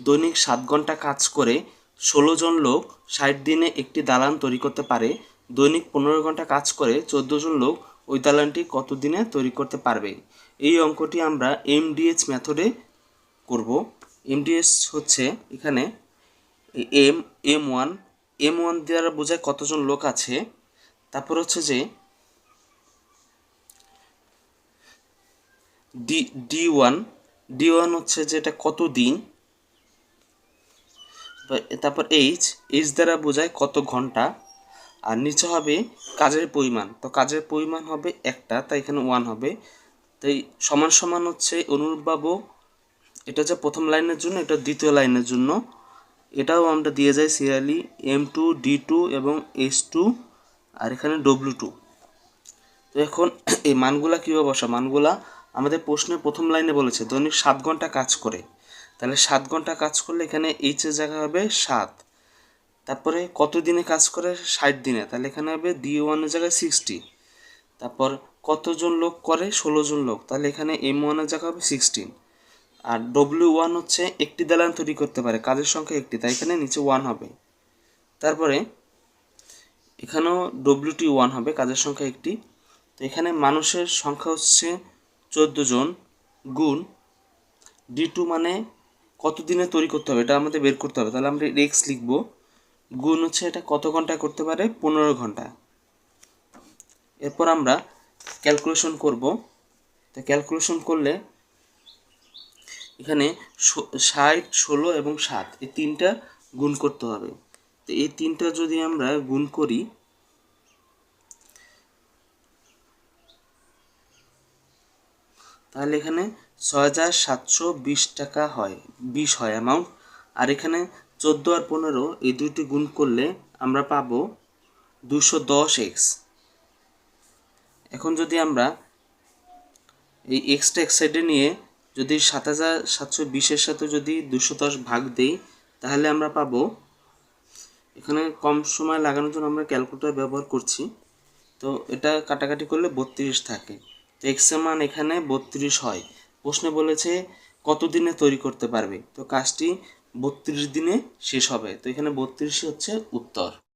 দৈনিক সাত ঘণ্টা কাজ করে ষোলো জন লোক ষাট দিনে একটি দালান তৈরি করতে পারে। দৈনিক পনেরো ঘণ্টা কাজ করে চোদ্দ জন লোক ওই দালানটি কত দিনে তৈরি করতে পারবে? এই অঙ্কটি আমরা এমডিএচ মেথডে করব। এমডিএস হচ্ছে এখানে M M one. M one দ্বারা বোঝায় কতজন লোক আছে? তারপর হচ্ছে যে D D one. D one হচ্ছে যে এটা কত দিন তারপর এইচ এইচ দ্বারা বোঝায় কত ঘণ্টা, আর নিচে হবে কাজের পরিমাণ। তো কাজের পরিমাণ হবে একটা, তাই এখানে ওয়ান হবে। তাই সমান সমান হচ্ছে অনুরূপভাবে এটা হচ্ছে প্রথম লাইনের জন্য, এটা দ্বিতীয় লাইনের জন্য। এটাও আমরা দিয়ে যাই serially M two D two এবং এইচ টু আর এখানে ডব্লু টু তো এখন এই মানগুলা কীভাবে বসা মানগুলা আমাদের প্রশ্নের প্রথম লাইনে বলেছে, দৈনিক সাত ঘণ্টা কাজ করে। তাহলে সাত ঘণ্টা কাজ করলে এখানে এইচের জায়গা হবে সাত। তারপরে কত দিনে কাজ করে? ষাট দিনে। তাহলে এখানে হবে ডি ওয়ানের জায়গায় সিক্সটি তারপর কতজন লোক করে? ষোলো জন লোক। তাহলে এখানে এম ওয়ানের জায়গা হবে সিক্সটিন আর ডব্লিউ ওয়ান হচ্ছে একটি দালান তৈরি করতে পারে। কাজের সংখ্যা একটি, তাই এখানে নিচে ওয়ান হবে। তারপরে এখানেও ডব্লিউ টি ওয়ান হবে, কাজের সংখ্যা একটি। তো এখানে মানুষের সংখ্যা হচ্ছে চোদ্দ জন গুণ। ডি টু মানে কত দিনে তৈরি করতে হবে? এটা আমাদের বের করতে হবে। তাহলে আমরা এক্স লিখব। গুণ হচ্ছে এটা কত ঘন্টায় করতে পারে? পনেরো ঘণ্টা। এরপর আমরা ক্যালকুলেশন করব। তো ক্যালকুলেশন করলে এখানে ষাট, ষোলো এবং সাত, এই তিনটা গুণ করতে হবে। তো এই তিনটা যদি আমরা গুণ করি তাহলে এখানে ছয় হাজার সাতশো বিশ টাকা হয়, বিশ হয় অ্যামাউন্ট আর এখানে চোদ্দ আর পনেরো, এই দুইটি গুণ করলে আমরা পাবো দুশো দশ এক্স এখন যদি আমরা এই এক্সটা এক সাইডে নিয়ে যদি সাত হাজার সাতশো বিশের সাথে যদি দুশো দশ ভাগ দেই, তাহলে আমরা পাবো, এখানে কম সময় লাগানোর জন্য আমরা ক্যালকুলেটার ব্যবহার করছি। তো এটা কাটাকাটি করলে বত্রিশ থাকে। তো এক্সের মান এখানে বত্রিশ হয়। প্রশ্নে বলেছে কত দিনে তৈরি করতে পারবে? তো কাজটি বত্রিশ দিনে শেষ হবে। তো এখানে বত্রিশই হচ্ছে উত্তর।